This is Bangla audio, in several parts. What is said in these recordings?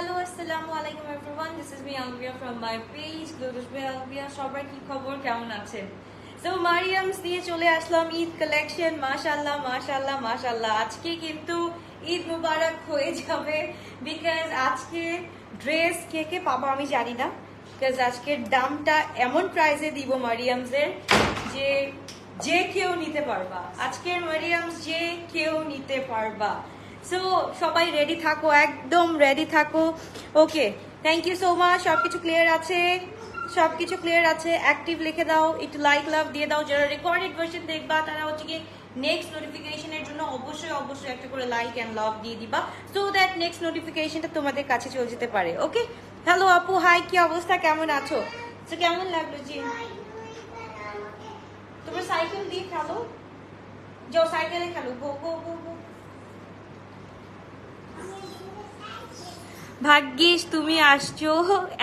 হ্যালো আসসালামু আলাইকুম everyone this is me Albia from my page গ্লোটাস by Albia সবার কি খবর? কেমন আছেন? সো মারিয়ামস দিয়ে চলে আসলাম ঈদ কালেকশন মাশাল্লাহ মাশাল্লাহ মাশাল্লাহ আজকে কিন্তু ঈদ মুবারক হয়ে যাবে বিকজ আজকে ড্রেস কে কে পাবো আমি জানি না। বিকজ আজকের দামটা এমন প্রাইসে দিব মারিয়ামসের যে যে কেউ নিতে পারবা। আজকের মারিয়ামস যে কেউ নিতে পারবা। সো সবাই রেডি থাকো, একদম রেডি থাকো। Okay thank you so much সবকিছু ক্লিয়ার আছে? সবকিছু ক্লিয়ার আছে অ্যাক্টিভ লিখে দাও একটু লাইক লাভ দিয়ে দাও। যারা রেকর্ডেড ভার্সন দেখবা, তারা হচ্ছে কি নেক্সট নোটিফিকেশনের জন্য অবশ্যই অবশ্যই একটা করে লাইক অ্যান্ড লাভ দিয়ে দিবা সো দ্যাট নেক্সট নোটিফিকেশনটা তোমাদের কাছে চলে যেতে পারে ওকে হ্যালো আপু হাই কি অবস্থা? কেমন আছো? তো কেমন লাগল জি? তোমার সাইকেল দিয়ে খেলো? যাও সাইকেলে খেলো গো গো গো গো ভাগ্যিস তুমি আসছো,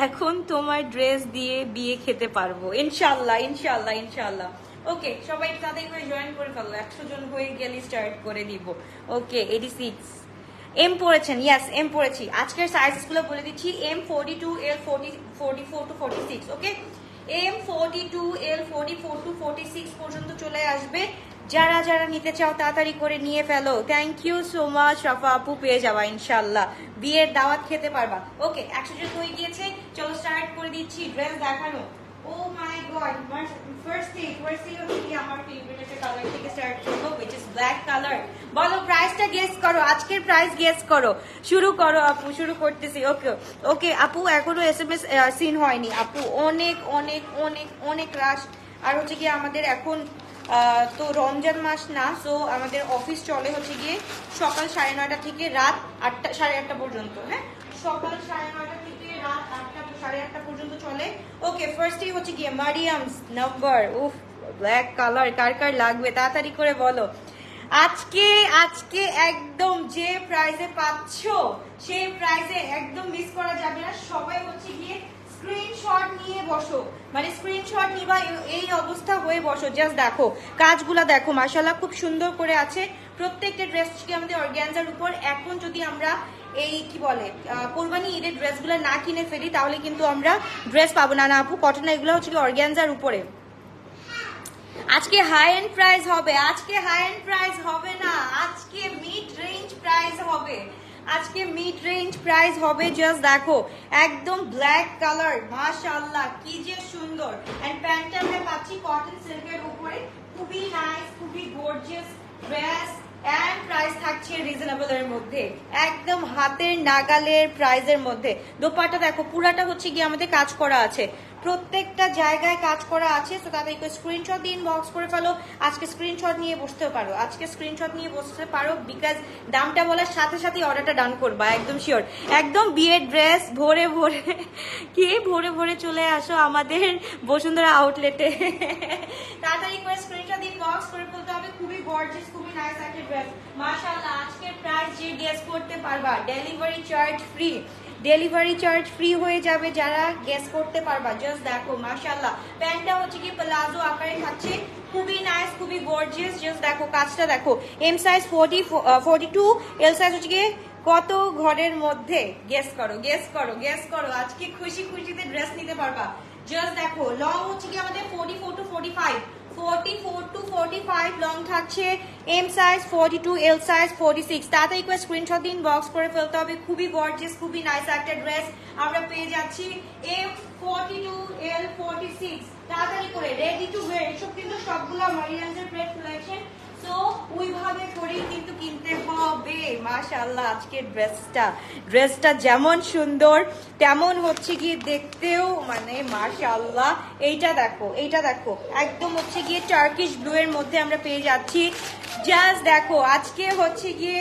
এখন তোমার ড্রেস দিয়ে বিয়ে খেতে পারব। ইনশাল্লাহ ইনশাল্লাহ ইনশাল্লাহ ওকে সবাই তাদের করে জয়েন করে ফেলো, একশো জন হয়ে গেলে স্টার্ট করে দিব ওকে এইটি সিক্স এম পড়েছেন ইয়াস এম পড়েছি। আজকের সাইজগুলো বলে দিচ্ছি M forty two L forty forty four to forty six okay M forty two L forty four to forty six পর্যন্ত চলে আসবে। যারা যারা নিতে চাও তাড়াতাড়ি করে নিয়ে ফেলো। Thank you so much Rafa আপু, পেয়ে যাবা ইনশাল্লাহ বিয়ের দাওয়াত খেতে পারবা। ওকে একশো জন হয়ে গিয়েছে। চলো স্টার্ট করে দিচ্ছি। ড্রেস দেখানো। ও my god first thing first thing হচ্ছে কি আমার ফেভারিট কালার থেকে স্টার্ট করব উইচ ইজ ব্ল্যাক কালার বলো প্রাইসটা গেস করো, আজকের প্রাইস গেস করো। শুরু করো আপু, শুরু করতেছি ওকে ওকে আপু, এখনও এস এম এস সিন হয়নি। আপু, অনেক অনেক অনেক অনেক রাশ আর হচ্ছে কি আমাদের এখন তো রমজান মাস না সো আমাদের অফিস চলে হচ্ছে গিয়ে সকাল সাড়ে নয়টা থেকে রাত আটটা, সাড়ে আটটা পর্যন্ত হ্যাঁ? সকাল সাড়ে নয়টা থেকে রাত আটটা সাড়ে আটটা পর্যন্ত চলে। ওকে ফার্স্টই হচ্ছে গিয়ে মারিয়ামস নাম্বার উফ ব্ল্যাক কালার কার কার লাগবে? তাড়াতাড়ি করে বলো। আজকে আজকে একদম যে প্রাইজে পাচ্ছ, সেই প্রাইজে একদম মিস করা যাবে না। সবাই হচ্ছে গিয়ে স্ক্রিনশট নিয়ে বসো। মানে স্ক্রিনশট নিবা, এই অবস্থা হয়ে বসো। জাস্ট দেখো। কাজগুলা দেখো। মাশাল্লাহ খুব সুন্দর করে আছে। প্রত্যেকটা ড্রেস কি আমাদের অর্গ্যানজার উপর? এখন যদি আমরা এই কি বলে কোরবানি ঈদের ড্রেসগুলো না কিনে ফেলি, তাহলে কিন্তু আমরা ড্রেস পাবো না। না আপু কটন এগুলো হচ্ছে কি অর্গ্যানজার উপরে। আজকে হাই এন্ড প্রাইস হবে। আজকে হাই এন্ড প্রাইস হবে না। আজকে মিড রেঞ্জ প্রাইস হবে। আজকে মিড রেঞ্জ প্রাইস হবে জাস্ট দেখো, একদম ব্ল্যাক কালার মাশাআল্লাহ, কি যে সুন্দর। এন্ড প্যান্টটা আমরা পাচ্ছি কটন সিল্কের উপরে, খুবই নাইস খুবই গর্জিয়াস ড্রেস এন্ড প্রাইস থাকছে রিজনেবল এর মধ্যে, একদম হাতের নাগালের প্রাইজের মধ্যে। দোপাটা দেখো, পুরাটা হচ্ছে গিয়ে আমাদের কাজ করা আছে। প্রত্যেকটা জায়গায় কাজ করা আছে তো তাদেরকে স্ক্রিনশট দিয়ে ইনবক্স করে ফেলো। আজকে স্ক্রিনশট নিয়ে বসতে পারো। আজকে স্ক্রিনশট নিয়ে বসতে পারো বিকজ দামটা বলার সাথে সাথে অর্ডারটা ডান করবা, একদম শিওর একদম বিয়ের ড্রেস ভোরে ভোরে কে ভোরে ভোরে চলে আসো আমাদের বসুন্ধরা আউটলেটে তাড়াতাড়ি করে স্ক্রিনশট দিয়ে ইনবক্স করে ফেলতে হবে। খুবই গর্জিয়াস খুবই নাইস একটা ড্রেস মাশাআল্লাহ, আজকের প্রাইস যে গেস করতে পারবা delivery charge free delivery charge free হয়ে যাবে যারা গেস করতে পারবা। জাস্ট দেখো মাশাল্লাহ প্যান্টটা হচ্ছে কি প্লাজো আকারে থাকছে খুবই নাইস খুবই গর্জিয়াস জাস্ট দেখো, কাজটা দেখো। M size forty forty two L size হচ্ছে কি, কত ঘরের মধ্যে? গেস করো গেস করো গেস করো। আজকে খুশি খুশিতে ড্রেস নিতে পারবা। জাস্ট দেখো লং হচ্ছে কি আমাদের forty four to forty five forty four to forty five long থাকছে M size forty two L size forty six তাড়াতাড়ি করে স্ক্রিনশট দিন বক্স করে ফেলতে হবে। খুবই গর্জিয়াস খুবই নাইস একটা ড্রেস আমরা পেয়ে যাচ্ছি। M forty two L forty six তাড়াতাড়ি করে রেডি টু এসব কিন্তু সবগুলো মারিয়ান্সের প্রেস কালেকশন তো ওইভাবে করেই কিন্তু কিনতে হবে। মাশাআল্লাহ, আজকের ড্রেসটা। ড্রেসটা যেমন সুন্দর, তেমন হচ্ছে গিয়ে দেখতেও মানে মাশাআল্লাহ। এইটা দেখো এইটা দেখো। একদম হচ্ছে গিয়ে টার্কিশ ব্লু মধ্যে আমরা পেয়ে যাচ্ছি। জাস্ট দেখো, আজকে হচ্ছে গিয়ে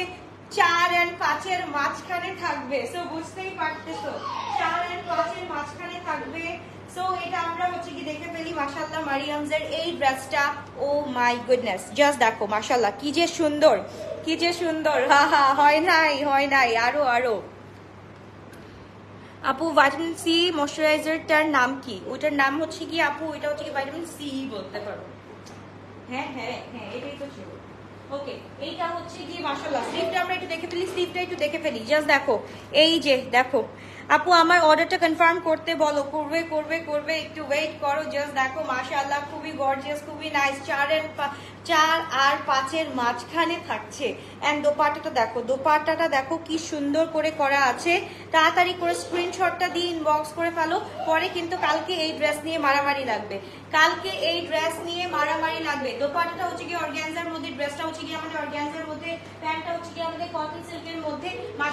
চার অ্যান্ড পাঁচের মাঝখানে থাকবে। সো বুঝতেই পারতেছো? চার অ্যান্ড পাঁচের মাঝখানে থাকবে। সো এটা আমরা হচ্ছে কি দেখে ফেলি মাশাল্লাহ মারিয়ামসের এই ড্রেসটা। ও মাই গুডনেস, জাস্ট দেখো মাশাল্লাহ কি যে সুন্দর, কি যে সুন্দর হয় নাই হয় নাই, আরও আরও। আপু ভাইটামিন সি ময়শ্চারাইজারটার নাম কি? ওইটার নাম হচ্ছে কি, আপু, এটা হচ্ছে কি ভাইটামিন সি বলতে পারো। হ্যাঁ হ্যাঁ হ্যাঁ এটাই তো ছিল। ওকে, এইটা হচ্ছে গিয়ে মাশাআল্লাহ স্লিভটা আমরা একটু দেখে ফেলি স্লিভটা একটু দেখে ফেলি, জাস্ট দেখো, এই যে, দেখো আপু, আমার অর্ডারটা কনফার্ম করতে বলো। করবে করবে করবে। একটু ওয়েট করো জাস্ট দেখো, মাশাআল্লাহ, খুবই গর্জিয়াস খুবই নাইস চারের পা- চার আর পাঁচের মাঝখানে থাকছে। অ্যান্ড দোপাট্টাটা দেখো দোপাট্টাটা দেখো, কি সুন্দর করে করা আছে। তাড়াতাড়ি করে স্ক্রিনশটটা দিয়ে ইনবক্স করে ফেলো। পরে কিন্তু কালকে এই ড্রেস নিয়ে মারামারি লাগবে। কালকে এই ড্রেস নিয়ে মারামারি লাগবে। দোপাট্টাটা হচ্ছে কি অর্গ্যানজার মধ্যে ড্রেসটা হচ্ছে কি আমাদের অর্গ্যানজার মধ্যে প্যান্টটা হচ্ছে কি আমাদের কটন সিল্কের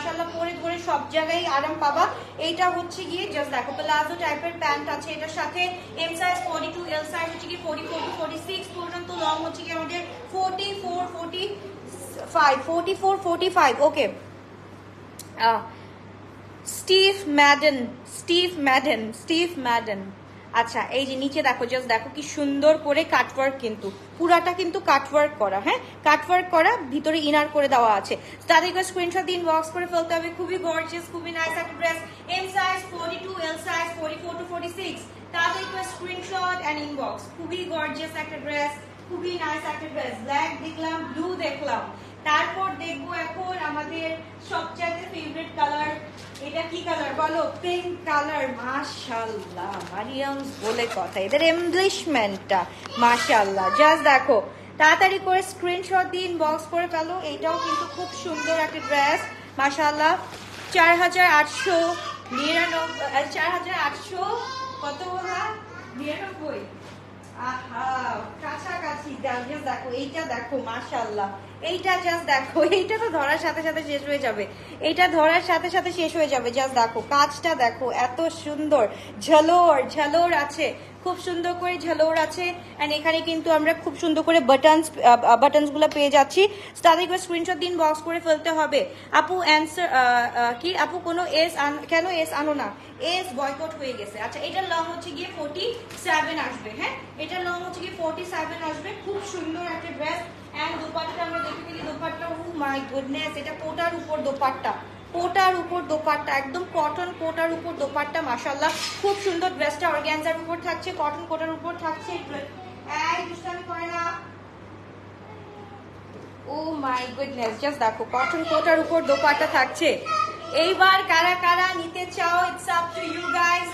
মাশাআল্লাহ, পরে ধরে সব জায়গায় আরাম পাবা। এইটা হচ্ছে গিয়ে জাস্ট দেখো প্লাজো টাইপের প্যান্ট আছে, এটার সাথে এম সাইজ 42 এল সাইজ হচ্ছে কি 44 টু 46 পর্যন্ত লং হচ্ছে কি আমাদের 44 45 44 45 okay Steve Madden Steve Madden Steve Madden আচ্ছা এই যে নিচে দেখো জাস্ট দেখো কি সুন্দর করে কাটওয়ার্ক কিন্তু, পুরাটা কিন্তু কাটওয়ার্ক করা হ্যাঁ? কাটওয়ার্ক করা, ভিতরে ইনার করে দেওয়া আছে। তাদেরকে স্ক্রিনশট দিন বক্স করে ফেলতে হবে। খুবই গর্জিয়াস খুবই নাইস একটা dress M size 42 L size 44 to 46 তাদেরকে স্ক্রিনশট এন্ড ইনবক্স খুবই গর্জিয়াস একটা ড্রেস খুবই নাইস একটা ড্রেস ব্ল্যাক দেখলাম ব্লু দেখলাম। তারপর দেখব এখন আমাদের সবচাইতে ফেভারিট কালার এটা কি কালার বলো? পিঙ্ক কালার মাশাআল্লাহ। মারিয়ামস বলে কথা। এদের এমব্লিশমেন্টটা মাশাআল্লাহ। জাস্ট দেখো, তাড়াতাড়ি করে স্ক্রিনশট দিয়ে ইনবক্স করে ফেলো। এটাও কিন্তু খুব সুন্দর একটা ড্রেস মাশাআল্লাহ। চার হাজার আটশো নিরানব্বই চার হাজার আটশো কত বলা? নিরানব্বই? আহা, কাছাকাছি। দেখো, এইটা দেখো, মাশাআল্লাহ। এইটা জাস্ট দেখো, এইটা তো ধরার সাথে সাথে শেষ হয়ে যাবে। এইটা ধরার সাথে সাথে শেষ হয়ে যাবে জাস্ট দেখো, কাজটা দেখো, এত সুন্দর। ঝালোর, ঝলোর আছে, খুব সুন্দর করে ঝলোর আছে। এন্ড এখানে কিন্তু আমরা খুব সুন্দর করে বাটনস বাটনসগুলো পেয়ে যাচ্ছি। তাদের করে স্ক্রিনশট দিন বক্স করে ফেলতে হবে। আপু অ্যান্সার কি? আপু, কোনো এস আন, কেন এস আনো না? এস বয়কট হয়ে গেছে। আচ্ছা এটার লং হচ্ছে গিয়ে ফোর্টি সেভেন আসবে হ্যাঁ? এটার লং হচ্ছে গিয়ে ফোর্টি সেভেন আসবে। খুব সুন্দর একটা ড্রেস অ্যান্ড দোপাট্টা আমরা দেখে ফেলি দোপাট্টা ও মাই গুডনেস এটা কোটার উপর দোপাট্টা। কোটার উপর দোপাট্টা, একদম কটন কোটার উপর দোপাট্টা মাশাল্লাহ খুব সুন্দর ড্রেসটা অর্গ্যানজার উপর থাকছে কটন কোটার উপর থাকছে। ও মাই গুডনেস জাস্ট দেখো কটন কোটার উপর দোপাট্টা থাকছে। এইবার কারা কারা নিতে চাও it's up to you guys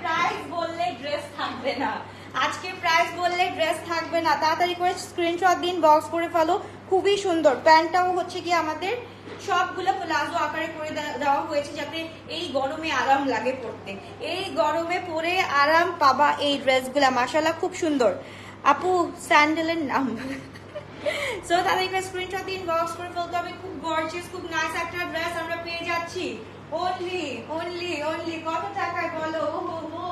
price বললে ড্রেস থাকবে না। আজকে প্রাইস বললে ড্রেস থাকবে না। তাড়াতাড়ি করে স্ক্রিনশট দিন বক্স করে ফেলো। খুবই সুন্দর। প্যান্টটাও হচ্ছে কি আমাদের সবগুলো প্লাজো আকারে করে দেওয়া হয়েছে যাতে এই গরমে আরাম লাগে পরতে। এই গরমে পরে আরাম পাবা এই ড্রেসগুলা মাসাল্লাহ খুব সুন্দর। আপু স্যান্ডেলের নাম। সো তাদেরকে স্ক্রিনশট দিন বক্স করে ফেলতে হবে। খুব গর্জিয়াস খুব নাইস একটা ড্রেস আমরা পেয়ে যাচ্ছি। অনলি অনলি অনলি কত টাকায় বলো? ও হো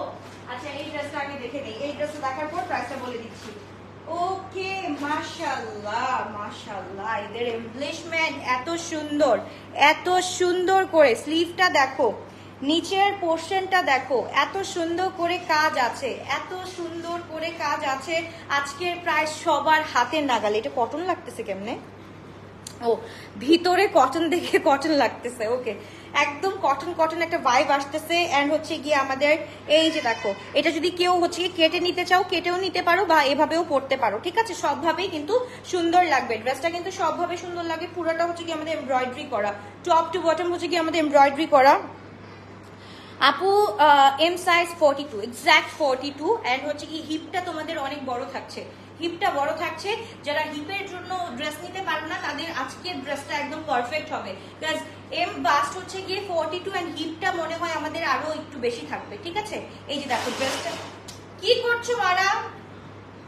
আচ্ছা এই ড্রেসটা আগে দেখে নেই। এই ড্রেসটা দেখার পর প্রাইসটা বলে দিচ্ছি। ওকে মাশাল্লাহ মাশাল্লাহ এদের এমপ্লিশমেন্ট এত সুন্দর এত সুন্দর করে। স্লিভটা দেখো, নিচের পোর্শনটা দেখো, এত সুন্দর করে কাজ আছে, এত সুন্দর করে কাজ আছে। আজকের প্রায় সবার হাতের নাগালে। এটা কটন লাগতেছে কেমনে? ও, ভিতরে কটন দেখে কটন লাগতেছে ওকে একদম কটন কটন একটা ভাইব আসতেছে অ্যান্ড হচ্ছে গিয়ে আমাদের, এই যে দেখো, এটা যদি কেউ হচ্ছে কেটে নিতে চাও, কেটেও নিতে পারো বা এভাবেও পড়তে পারো, ঠিক আছে? সবভাবেই কিন্তু সুন্দর লাগবে ড্রেসটা কিন্তু সবভাবে সুন্দর লাগে, পুরোটা হচ্ছে কি আমাদের এমব্রয়ডারি করা টপ টু বটম হচ্ছে কি আমাদের এমব্রয়ডারি করা। আপু M size forty two exact forty two and হচ্ছে কি হিপটা তোমাদের অনেক বড় থাকছে। হিপটা বড় থাকছে। যারা হিপের জন্য ড্রেস নিতে পারবে না, তাদের আজকের ড্রেসটা একদম পারফেক্ট হবে। বিকজ এম বাস্ট হচ্ছে গিয়ে ফোর্টি টু অ্যান্ড হিপটা মনে হয় আমাদের আরও একটু বেশি থাকবে, ঠিক আছে? এই যে দেখো ড্রেসটা কি করছ, মারা?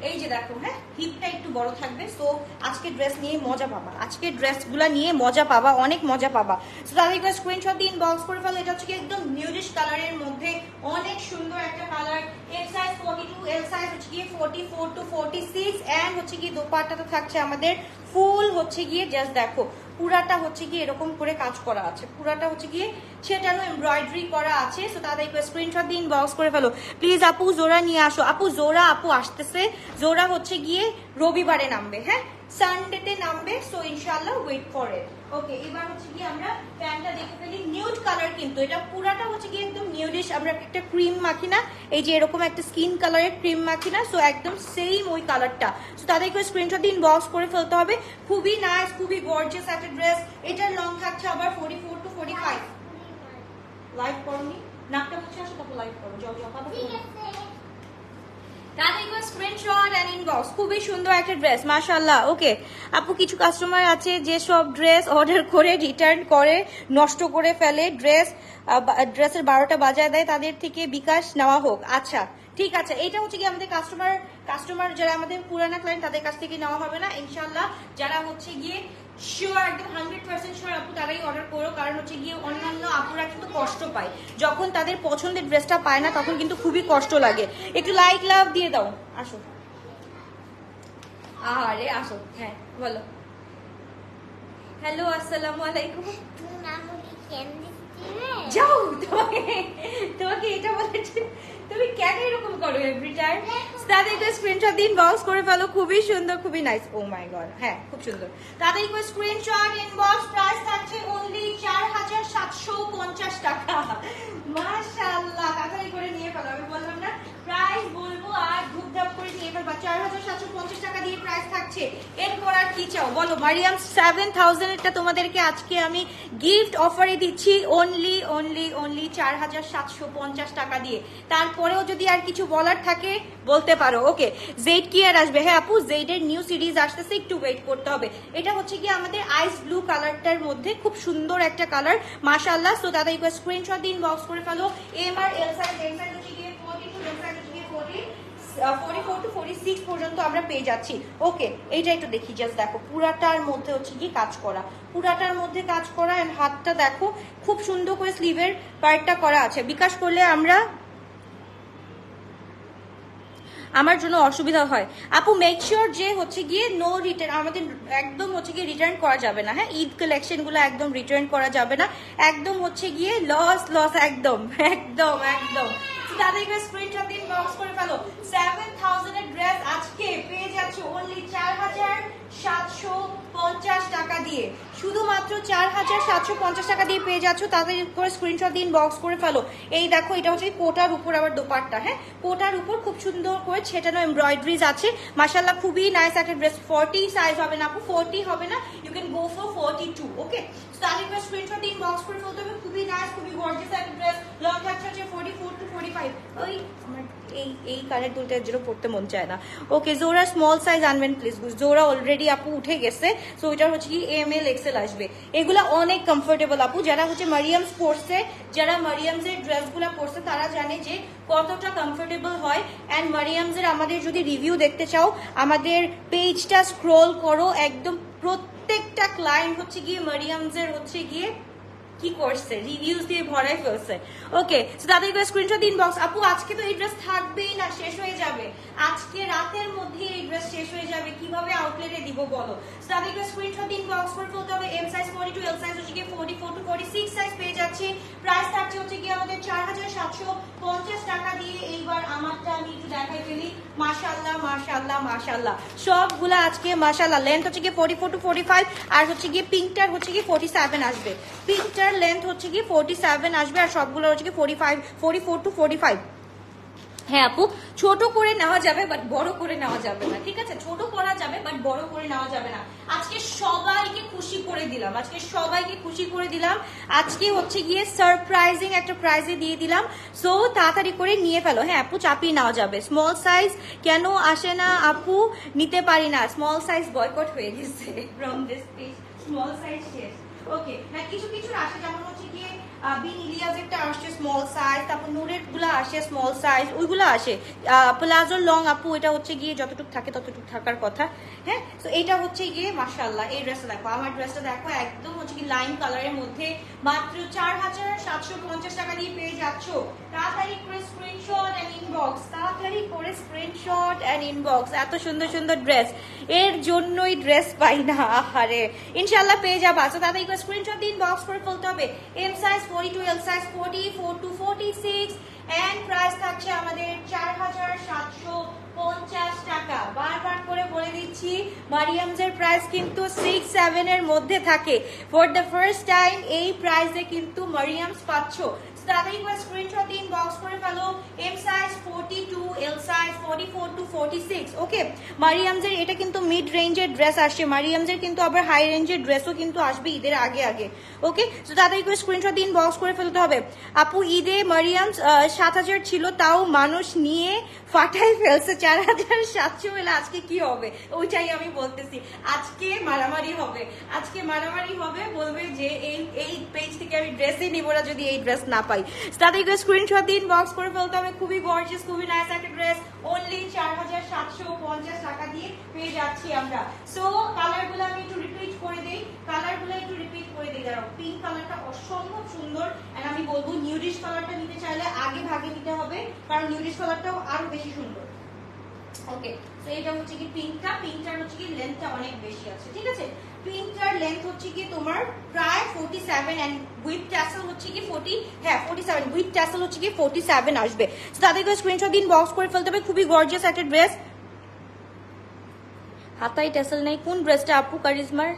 এই যে দেখো হ্যাঁ হিপটা একটু বড় থাকবে। সো আজকে ড্রেস নিয়ে মজা পাবা। আজকে ড্রেসগুলো নিয়ে মজা পাবা, অনেক মজা পাবা। সো তাদেরকে স্ক্রিনশট দিয়ে ইনবক্স করে ফেলো। এটা হচ্ছে একদম নিউডিশ কালারের মধ্যে অনেক সুন্দর একটা colour L size forty two L size হচ্ছে গিয়ে forty four to forty six and হচ্ছে গিয়ে দোপাট্টাটা থাকছে আমাদের ফুল হচ্ছে গিয়ে জাস্ট দেখো। পুরাটা হচ্ছে গিয়ে এরকম করে কাজ করা আছে। পুরাটা হচ্ছে গিয়ে সেটানো এমব্রয়ডারি করা আছে। সো একটু স্ক্রিনশট দিন বক্স করে ফেলো। প্লিজ আপু, জোড়া নিয়ে আসো। আপু, জোড়া, আপু, আসতেছে। জোড়া হচ্ছে গিয়ে রবিবারে নামবে হ্যাঁ? সানডেতে নামবে সো ইনশাল্লাহ ওয়েট ইট ওকে এবার হচ্ছে কি আমরা প্যান্টটা দেখে ফেলি। নিউড কালার কিন্তু, এটা পুরাটা হচ্ছে কি একদম নিউডিশ আমরা একটা ক্রিম মাখি না। এই যে এরকম একটা স্কিন কালারের ক্রিম মাখি না সো একদম সেম ওই কালারটা সো তাদেরকে স্ক্রিনশট দিন বক্স করে ফেলতে হবে। খুবই নাইস খুবই গর্জিয়াস একটা ড্রেস এটার লং থাকছে আবার forty four to forty five live করনি নাকটা মুছে আসো, তারপর লাইভ করো যাও যাও খুবই সুন্দর একটা ড্রেস ওকে আপু, কিছু কাস্টমার আছে ড্রেস অর্ডার করে রিটার্ন করে, নষ্ট করে ফেলে। ড্রেস ড্রেসের বারোটা বাজায় দেয়, তাদের থেকে বিকাশ নেওয়া হোক। আচ্ছা ঠিক আছে এটা হচ্ছে কি আমাদের কাস্টমার কাস্টমার যারা আমাদের পুরানা ক্লায়েন্ট তাদের কাছ থেকে নেওয়া হবে না ইনশাল্লাহ যারা হচ্ছে গিয়ে শিওর একদম হান্ড্রেড পার্সেন্ট শিওর আপু তারাই অর্ডার করো, কারণ হচ্ছে গিয়ে অন্যান্য আপুরা কিন্তু কষ্ট পায়। যখন তাদের পছন্দের ড্রেসটা পায় না, তখন কিন্তু খুবই কষ্ট লাগে। একটু লাইক লাভ দিয়ে দাও, আসো। আরে আসো হ্যাঁ বলো। হ্যালো আসসালামু আলাইকুম। যাও, তোমাকে তোমাকে এটা বলেছে তুমি কেন এরকম করো এভরি টাইম তাদেরকে স্ক্রিনশট দিন বক্স করে ফেলো, খুবই সুন্দর, খুবই নাইস ও মাই গড হ্যাঁ খুব সুন্দর। তাদেরকে স্ক্রিনশট ইনবক্স প্রাইস থাকছে অনলি চার হাজার সাতশো পঞ্চাশ টাকা। মাশাআল্লাহ, তাড়াতাড়ি করে নিয়ে ফেলো, আমি বললাম না প্রাইস বলব আর এরপর আর কি চাও? বলো মারিয়াম তোমাদেরকে আজকে আমি গিফট অফারে দিচ্ছি অনলি অনলি অনলি চার হাজার সাতশো পঞ্চাশ টাকা দিয়ে। তারপরেও যদি আর কিছু বলার থাকে, বলতে পারো। ওকে জেড কি আর আসবে? হ্যাঁ আপু জেডের নিউ সিরিজ আসতেছে, একটু ওয়েট করতে হবে। এটা হচ্ছে কি আমাদের আইস ব্লু কালারটার মধ্যে খুব সুন্দর একটা কালার মাশাআল্লাহ। সো দাদা স্ক্রিনশট দিন বক্স করে ফেলো। এম আর এল সাইজ সাইজ হচ্ছে গিয়ে ফোর্টি টু এল সাইজ হচ্ছে গিয়ে forty forty four to forty six পর্যন্ত আমরা পেয়ে যাচ্ছি। ওকে এইটা একটু দেখি জাস্ট দেখো, পুরাটার মধ্যে হচ্ছে কি কাজ করা। পুরাটার মধ্যে কাজ করা এন্ড হাতটা দেখো, খুব সুন্দর করে স্লিভের পার্টটা করা আছে। বিকাশ করলে আমরা আমার জন্য অসুবিধা হয়। আপু মেক শিওর যে হচ্ছে গিয়ে নো রিটার্ন আমাদের একদম হচ্ছে গিয়ে রিটার্ন করা যাবে না। হ্যাঁ ঈদ কালেকশনগুলো একদম রিটার্ন করা যাবে না। একদম হচ্ছে গিয়ে লস লস একদম একদম একদম। তাদেরকে দিন বক্স করে ফেলো। ড্রেস আজকে পেয়ে টাকা দিয়ে। শুধুমাত্র চার হাজার সাতশো পঞ্চাশ টাকা দিয়ে পেয়ে তাদের দিন বক্স করে ফেলো। এই দেখো, এটা হচ্ছে কোটার উপর আবার হ্যাঁ? কোটার উপর খুব সুন্দর করে ছেটানো এমব্রয়ডারিজ আছে। মাসাল্লাহ খুবই নাইস একটা ড্রেস ফোর্টি সাইজ হবে না আপু ফোর্টি হবে না। You can go for forty two okay তাদের করে স্ক্রিনশট দিন বক্স করে ফেলতে হবে, খুবই নাইস খুবই গর্জিয়াস একটা ড্রেস লং থাকছে হচ্ছে forty four to forty five ওই আমার এই এই কানের দুলটা যেন পড়তে মন চায় না। ওকে জোরা স্মল সাইজ আনবেন প্লিজ জোরা অলরেডি আপু উঠে গেছে সো ওইটার হচ্ছে কি এম এল এক্সেল আসবে। এগুলা অনেক কমফোর্টেবল আপু, যারা হচ্ছে মারিয়ামস পরছে যারা মারিয়ামস এর ড্রেসগুলো পরছে, তারা জানে যে কতটা কমফোর্টেবল হয়। অ্যান্ড মারিয়ামস এর আমাদের যদি রিভিউ দেখতে চাও, আমাদের পেজটা স্ক্রোল করো, একদম প্রত্যেকটা ক্লায়েন্ট হচ্ছে গিয়ে মারিয়ামসের হচ্ছে গিয়ে কি করছে? রিভিউজ দিয়ে ভরাই ফেলছে। ওকে সো তাদেরকে স্ক্রিনশট ইনবক্স আপু, আজকে তো এই ড্রেস থাকবেই না, শেষ হয়ে যাবে। আজকে রাতের মধ্যে এই ড্রেস শেষ হয়ে যাবে। কীভাবে আউটলেটে দিব বলো? সো তাদেরকে স্ক্রিনশট ইনবক্স করে ফেলতে হবে। M size forty two L size হচ্ছে গিয়ে forty four to forty six size পেয়ে যাচ্ছি। প্রাইস থাকছে হচ্ছে গিয়ে আমাদের চার হাজার সাতশো পঞ্চাশ টাকা দিয়ে। এইবার আমারটা আমি একটু দেখাই ফেলি। মাশাল্লাহ মাশাল্লাহ মাশাল্লাহ সবগুলা আজকে মাশাল্লাহ লেন্থ হচ্ছে গিয়ে forty four to forty five আর হচ্ছে গিয়ে পিঙ্কটার হচ্ছে গিয়ে ফোর্টি সেভেন আসবে পিঙ্কটার লেন্থ হচ্ছে গিয়ে ফোর্টি সেভেন আসবে আর সবগুলো হচ্ছে গিয়ে forty five forty four to forty five হ্যাঁ আপু, ছোট করে নেওয়া যাবে বাট বড় করে নেওয়া যাবে না, ঠিক আছে? ছোট করা যাবে বাট বড় করে নেওয়া যাবে না। আজকে সবাইকে খুশি করে দিলাম, আজকে সবাইকে খুশি করে দিলাম। আজকে হচ্ছে গিয়ে সারপ্রাইজিং একটা প্রাইজে দিয়ে দিলাম। সো তাড়াতাড়ি করে নিয়ে ফেলো। হ্যাঁ আপু, চাপিয়ে নেওয়া যাবে। স্মল সাইজ কেন আসে না আপু? নিতে পারি না। স্মল সাইজ বয়কট হয়ে গেছে from this page small size শেষ। ওকে না কিছু কিছু আসে যেমন হচ্ছে হ্যাঁ? কি যাচ্ছ। তাড়াতাড়ি করে স্ক্রিনশট অ্যান্ড ইনবক্স তাড়াতাড়ি করে স্ক্রিনশট অ্যান্ড ইনবক্স এত সুন্দর সুন্দর ড্রেস এর জন্যই ড্রেস পাই না, আহারে। ইনশাল্লাহ পেয়ে যাবা তো তাড়াতাড়ি করে স্ক্রিনশট দিন বক্স করে ফেলতে হবে M size forty two L size forty four to forty six and price থাকছে আমাদের চার হাজার সাতশো পঞ্চাশ টাকা। বারবার করে বলে দিচ্ছি মারিয়ামসের প্রাইস কিন্তু সিক্স সেভেনের মধ্যে থাকে। ফর দ্য ফার্স্ট টাইম এই প্রাইসে কিন্তু মারিয়ামস পাচ্ছ। তাড়াতাড়ি করে স্ক্রিনশট দিন বক্স করে ফেলো M size forty two L size forty four to forty six okay মারিয়ামসের এটা কিন্তু মিড রেঞ্জের ড্রেস আসছে। মারিয়ামসের কিন্তু আবার হাই রেঞ্জের ড্রেসও কিন্তু আসবে ঈদের আগে আগে। ওকে তো তাড়াতাড়ি করে স্ক্রিনশট দিন বক্স করে ফেলতে হবে। আপু, ঈদে মারিয়ামস সাত হাজার ছিল, তাও মানুষ নিয়ে ফাটাই ফেলছে। চার হাজার সাতশো হলে আজকে কি হবে? ওইটাই আমি বলতেছি। আজকে মারামারি হবে। আজকে মারামারি হবে, বলবে যে এই এই পেজ থেকে আমি ড্রেসই নিব না যদি এই ড্রেস না পাই। তাদেরকে স্ক্রিনশট দিন বক্স করে ফেলতে হবে খুবই গর্জিয়াস খুবই নাইস একটা ড্রেস অনলি চার হাজার সাতশো পঞ্চাশ টাকা দিয়ে পেয়ে যাচ্ছি আমরা। সো কালারগুলো আমি একটু রিপিট করে দিই কালারগুলো একটু রিপিট করে দিই, দাঁড়াও পিঙ্ক কালারটা অসম্ভব সুন্দর আর আমি বলব নিউডিশ কালারটা নিতে চাইলে আগে ভাগে নিতে হবে, কারণ নিউডিশ কালারটাও আরও বেশি সুন্দর। ওকে তো এটা হচ্ছে কি পিঙ্কটা পিঙ্কটার হচ্ছে কি লেন্থটা অনেক বেশি আছে, ঠিক আছে? পিঙ্কটার লেন্থ হচ্ছে কি তোমার প্রায় forty seven and with tassel হচ্ছে কি ফোর্টি হ্যাঁ ফোর্টি সেভেন উইথ ট্যাসেল হচ্ছে কি ফোর্টি সেভেন আসবে তাদেরকে স্ক্রিনশট দিন বক্স করে ফেলতে হবে, খুবই গর্জিয়াস একটা ড্রেস হাতাই ট্যাসেল নেই, কোন ড্রেসটা আপু কারিজমার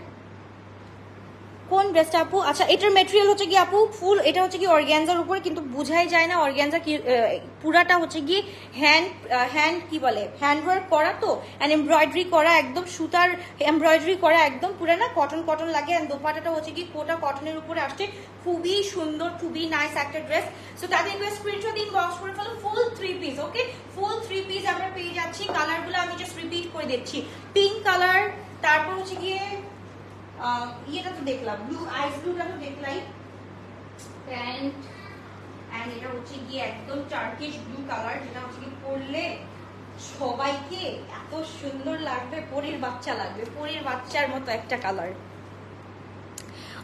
কোন ড্রেসটা আপু? আচ্ছা এটার মেটেরিয়াল হচ্ছে কি আপু? ফুল, এটা হচ্ছে কি অর্গ্যানজার উপরে, কিন্তু বুঝাই যায় না অর্গ্যানজা কি পুরাটা হচ্ছে কি হ্যান্ড হ্যান্ড কি বলে? হ্যান্ড ওয়ার্ক করা তো? অ্যান্ড এমব্রয়ডারি করা একদম, সুতার এমব্রয়ডারি করা একদম, পুরো না কটন কটন লাগে। অ্যান্ড দোপাটাটা হচ্ছে কি কোটা কটনের উপরে আসছে। খুবই সুন্দর, খুবই নাইস একটা ড্রেস সো তাদের দিন বক্স করে ফেলো full three piece okay full three piece আমরা পেয়ে যাচ্ছি। কালারগুলো আমি জাস্ট রিপিট করে দিচ্ছি। পিঙ্ক কালার তারপর হচ্ছে গিয়ে ইয়েটা তো দেখলাম ব্লু আইস ব্লুটা তো দেখলাই। প্যান্ট অ্যান্ড এটা হচ্ছে গিয়ে একদম চার্কিশ ব্লু কালার যেটা হচ্ছে গিয়ে পরলে সবাইকে এত সুন্দর লাগবে পরীর বাচ্চা লাগবে পরীর বাচ্চার মতো একটা কালার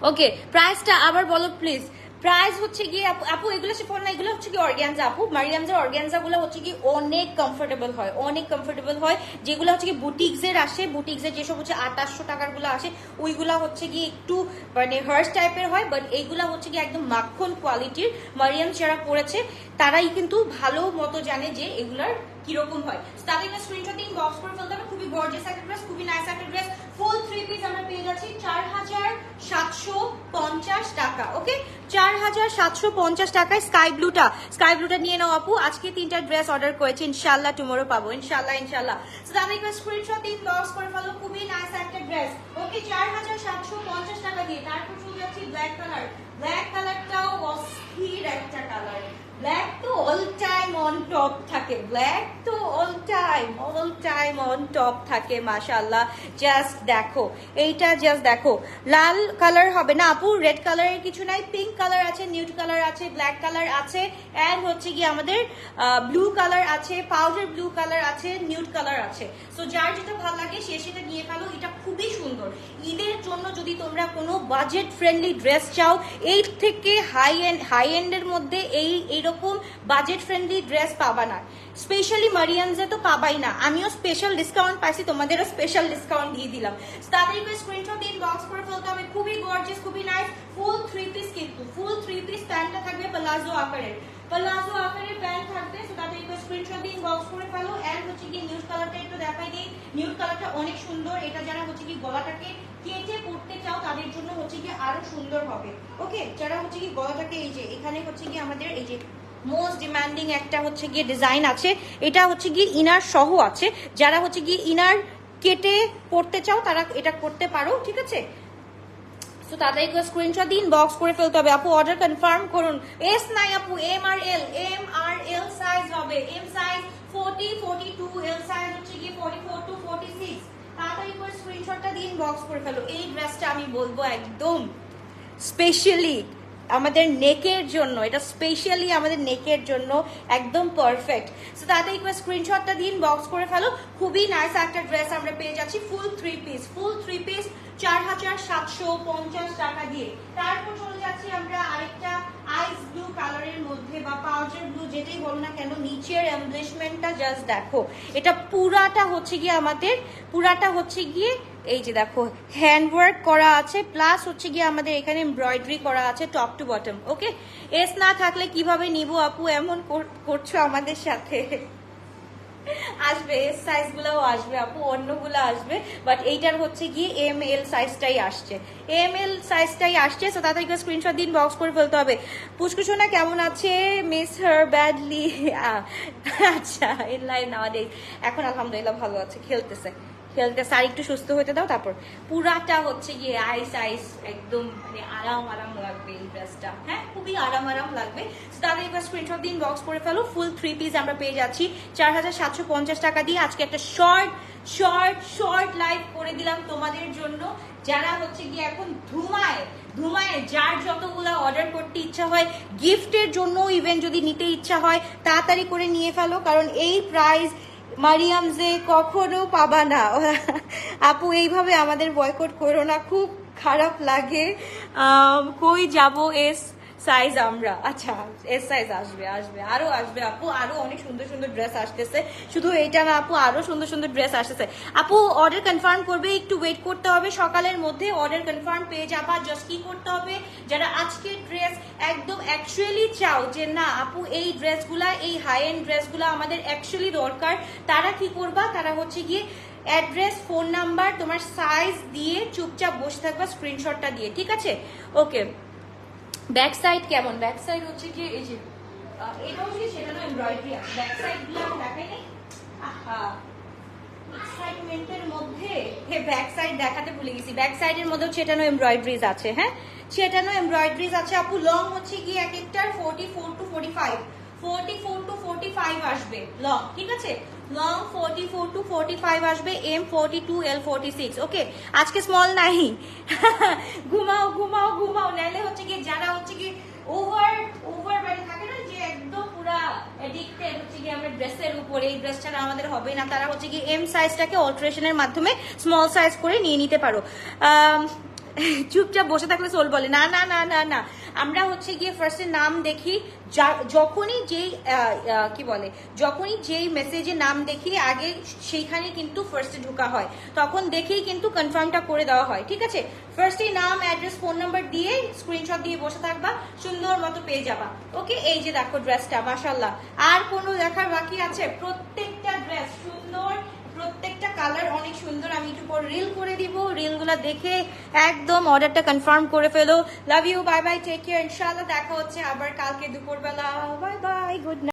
ওকে প্রাইসটা আবার বলো প্লিজ প্রাইস হচ্ছে গিয়ে আপু আপু, এগুলো শিফন না, এগুলো হচ্ছে কি অর্গ্যানজা আপু। মারিয়ামজের অর্গ্যানজা গুলো হচ্ছে কি অনেক কমফোর্টেবল হয়, অনেক কমফোর্টেবল হয়। যেগুলো হচ্ছে কি বুটিক্স এর আসে বুটিক্স এর যেসব হচ্ছে আঠাশশো টাকারগুলো আসে, ওইগুলা হচ্ছে কি একটু মানে হার্স টাইপের হয় বাট এইগুলা হচ্ছে কি একদম মাখন কোয়ালিটির মারিয়াম যারা পড়েছে তারাই কিন্তু ভালো মতো জানে যে এগুলার কীরকম হয়। তাদের স্ক্রিনশট দিন বক্স করে ফেলতে হবে। খুবই গর্জিয়াস একটা ড্রেস খুবই নাইস একটা ড্রেস ফুল থ্রি পিস আমরা পেয়ে যাচ্ছি চার হাজার সাতশো পঞ্চাশ টাকা ওকে চার হাজার সাতশো পঞ্চাশ টাকায় স্কাই ব্লুটা স্কাই ব্লুটা নিয়ে নাও আপু। আজকে তিনটা ড্রেস অর্ডার করেছি। ইনশাল্লাহ টুমোরো পাবো। ইনশাল্লাহ ইনশাল্লাহ তো তাদের স্ক্রিনশট দিন বক্স করে ফেলো। খুবই নাইস একটা ড্রেস ওকে চার হাজার সাতশো পঞ্চাশ টাকা দিয়ে। তারপর চলে যাচ্ছি ব্ল্যাক কালার ব্ল্যাক কালারটাও অস্থির একটা কালার ব্ল্যাক তো অল টাইম অন টপ থাকে। ব্ল্যাক তো all time all time on top থাকে মাশাল্লাহ জাস্ট দেখো, এইটা জাস্ট দেখো। লাল কালার হবে না আপু রেড কালারের কিছু নাই পিঙ্ক কালার আছে নিউড কালার আছে ব্ল্যাক কালার আছে অ্যান্ড হচ্ছে কি আমাদের ব্লু কালার আছে পাউডার ব্লু কালার আছে নিউড কালার আছে। সো যার যেটা ভালো লাগে, সে সেটা নিয়ে ফেলো, এটা খুবই সুন্দর। ঈদের জন্য যদি তোমরা কোনো বাজেট ফ্রেন্ডলি ড্রেস চাও এই থেকে হাই এন্ড হাই এন্ডের মধ্যে এই এইরকম বাজেট ফ্রেন্ডলি ড্রেস পাবা না। স্পেশালি মারিয়ানসে তো পাবাই না। আমিও স্পেশাল ডিসকাউন্ট পাইছি, তোমাদেরও স্পেশাল ডিসকাউন্ট দিয়ে দিলাম। তাদেরকে স্ক্রিনশট দিন বক্স করে ফেলতে হবে। খুবই গর্জিয়াস খুবই নাইস ফুল থ্রি পিস কিন্তু ফুল থ্রি পিস প্যান্টটা থাকবে প্লাজো আকারের প্লাজো আকারের প্যান্ট থাকবে সো তাদেরকে স্ক্রিনশট দিন বক্স করে ফেলো অ্যান্ড হচ্ছে কি নিউজ কালারটা একটু দেখাই দিই। নিউজ কালারটা অনেক সুন্দর। এটা যারা হচ্ছে কি গলাটাকে কেটে পড়তে চাও, তাদের জন্য হচ্ছে কি আরও সুন্দর হবে। ওকে যারা হচ্ছে কি গলাটাকে এই যে, এখানে হচ্ছে কি আমাদের এই যে মোস্ট ডিমান্ডিং একটা হচ্ছে গিয়ে ডিজাইন আছে। এটা হচ্ছে গিয়ে ইনার সহ আছে। যারা হচ্ছে গিয়ে ইনার কেটে পড়তে চাও, তারা এটা করতে পারো, ঠিক আছে? তো তাদেরকে স্ক্রিনশট দিন বক্স করে ফেলতে হবে। আপু অর্ডার কনফার্ম করুন। এস নাই আপু এম আর এল এম আর এল সাইজ হবে। M size forty forty two L size হচ্ছে গিয়ে forty four to forty six তাড়াতাড়ি করে স্ক্রিনশটটা দিন বক্স করে ফেলো। এই ড্রেসটা আমি বলব একদম স্পেশালি আমাদের নেকের জন্য। এটা স্পেশালি আমাদের নেকের জন্য একদম পারফেক্ট সো তাদের একবার স্ক্রিনশটটা দিন বক্স করে ফেলো। খুবই নাইস একটা ড্রেস আমরা পেয়ে যাচ্ছি। Full three piece full three piece চার হাজার সাতশো পঞ্চাশ টাকা দিয়ে। তারপর চলে যাচ্ছি আমরা আরেকটা আইস ব্লু কালারের মধ্যে বা পাউডার ব্লু যেটাই বলো না কেন, নিচের এমব্লিশমেন্টটা জাস্ট দেখো। এটা পুরাটা হচ্ছে গিয়ে আমাদের, পুরাটা হচ্ছে গিয়ে এই যে দেখো হ্যান্ডওয়ার্ক করা আছে প্লাস হচ্ছে গিয়ে আমাদের এখানে এমব্রয়ডারি করা আছে top to bottom okay S না থাকলে কীভাবে নিব আপু? এমন কর- করছ আমাদের সাথে। আসবে এস সাইজ গুলাও আসবে আপু, অন্যগুলো আসবে বাট এইটার হচ্ছে গিয়ে এম এল সাইজটাই আসছে। এম এল সাইজটাই আসছে সো তাদেরকে স্ক্রিনশট দিন বক্স করে ফেলতে হবে। পুষ্কুসোনা কেমন আছে? মিস হার ব্যাডলি আচ্ছা ইন লাইন নাওয়াডেজ এখন আলহামদুলিল্লাহ ভালো আছে, খেলতেছে। খেলতেছে আর একটু সুস্থ হতে দাও, তারপর পুরাটা হচ্ছে গিয়ে আইস আইস একদম মানে আরাম আরাম লাগবে এই ড্রেসটা হ্যাঁ খুবই আরাম আরাম লাগবে। তাহলে এবার স্ক্রিনশট দিন বক্স করে ফেলো ফুল থ্রি পিস আমরা পেয়ে যাচ্ছি। চার হাজার সাতশো পঞ্চাশ টাকা দিয়ে আজকে একটা শর্ট শর্ট শর্ট লাইভ করে দিলাম তোমাদের জন্য। যারা হচ্ছে গিয়ে এখন ধুমায় ধুমায়, যার যতগুলো অর্ডার করতে ইচ্ছা হয় গিফটের জন্য ইভেন যদি নিতে ইচ্ছা হয়, তাড়াতাড়ি করে নিয়ে ফেলো, কারণ এই প্রাইস মারিয়াম যে কখনো পাবা না। আপু, এইভাবে আমাদের বয়কট করো না। খুব খারাপ লাগে। কই যাব? এস সাইজ আমরা। আচ্ছা এস সাইজ আসবে আসবে। আরও আসবে, আপু। আরও অনেক সুন্দর সুন্দর ড্রেস আসতেছে। শুধু এইটা না, আপু, আরও সুন্দর সুন্দর ড্রেস আসতেছে। আপু অর্ডার কনফার্ম করবে, একটু ওয়েট করতে হবে। সকালের মধ্যে অর্ডার কনফার্ম পেয়ে যাবা। জাস্ট কি করতে হবে? যারা আজকের ড্রেস একদম অ্যাকচুয়ালি চাও যে না, আপু, এই ড্রেসগুলা এই হাই এন্ড ড্রেসগুলা আমাদের অ্যাকচুয়ালি দরকার, তারা কি করবা? তারা হচ্ছে গিয়ে অ্যাড্রেস ফোন নাম্বার তোমার সাইজ দিয়ে চুপচাপ বসে থাকবা স্ক্রিনশটটা দিয়ে। ঠিক আছে? ওকে ব্যাক সাইড কেমন? ব্যাক সাইড হচ্ছে কি, এই যে এটা হচ্ছে সেটা তো এমব্রয়ডারি আছে ব্যাক সাইডগুলো আমি নাই আহা। এক্সাইটমেন্টের মধ্যে ব্যাক সাইড দেখাতে ভুলে গেছি। ব্যাক সাইডের আছে হ্যাঁ? আছে। আপু লং হচ্ছে four to five four to five আসবে লং ঠিক আছে? Long forty four to forty five আসবে M forty two L forty six okay আজকে স্মল নাই। ঘুমাও ঘুমাও ঘুমাও। নাইলে হচ্ছে কি যারা হচ্ছে কি ওভার ওভার মানে থাকে না, যে একদম পুরা এডিক্টেড হচ্ছে কি আমরা ড্রেসের উপরে, এই ড্রেস ছাড়া আমাদের হবে না, তারা হচ্ছে কি এম সাইজটাকে অল্টারেশনের মাধ্যমে স্মল সাইজ করে নিয়ে নিতে পারো। চুপচাপ বসে থাকলে সোল বলে, না না না না না। আমরা হচ্ছে গিয়ে ফার্স্টে নাম দেখি যখনই যেই কি বলে, যখনই যেই মেসেজে নাম দেখি, আগে সেইখানে কিন্তু ফার্স্টে ঢোকা হয়। তখন দেখেই কিন্তু কনফার্মটা করে দেওয়া হয়, ঠিক আছে? ফার্স্টে নাম অ্যাড্রেস ফোন নাম্বার দিয়ে স্ক্রিনশট দিয়ে বসে থাকবা, সুন্দর মতো পেয়ে যাবা। ওকে এই যে দেখো ড্রেসটা মাশাল্লাহ আর কোনো দেখার বাকি আছে? প্রত্যেকটা ড্রেস সুন্দর প্রত্যেকটা কালার অনেক সুন্দর। আমি একটু পর রিল করে দিব। রিলগুলো দেখে একদম অর্ডারটা কনফার্ম করে ফেলো। Love you bye bye take care ইনশাআল্লাহ দেখা হচ্ছে আবার কালকে দুপুরবেলা। Bye bye good